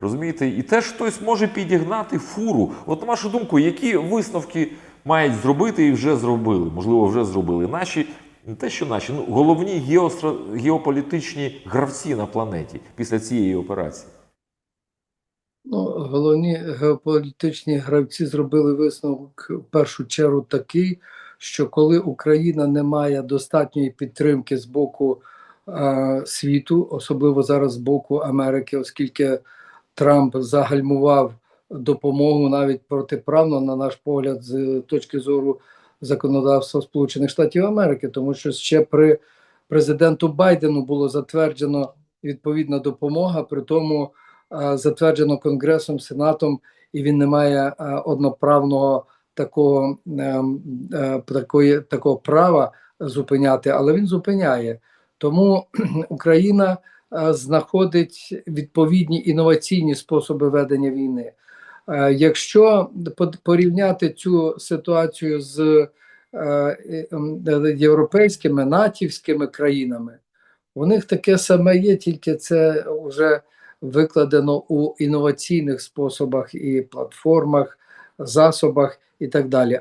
Розумієте, і теж хтось може підігнати фуру. От на вашу думку, які висновки мають зробити і вже зробили? Можливо, вже зробили наші, не те, що наші, ну головні геостра... геополітичні гравці на планеті після цієї операції. Ну, головні геополітичні гравці зробили висновок в першу чергу такий, що коли Україна не має достатньої підтримки з боку е, світу, особливо зараз з боку Америки, оскільки Трамп загальмував допомогу навіть протиправно, на наш погляд, з точки зору законодавства Сполучених Штатів Америки, тому що ще при президенту Байдену було затверджено відповідна допомога, при тому е, затверджено Конгресом, Сенатом, і він не має е, одноправного такого, е, такої, такого права зупиняти, але він зупиняє. Тому Україна знаходить відповідні інноваційні способи ведення війни. Е, Якщо порівняти цю ситуацію з е, е, е, європейськими натівськими країнами, у них таке саме є, тільки це вже викладено у інноваційних способах і платформах, засобах і так далі.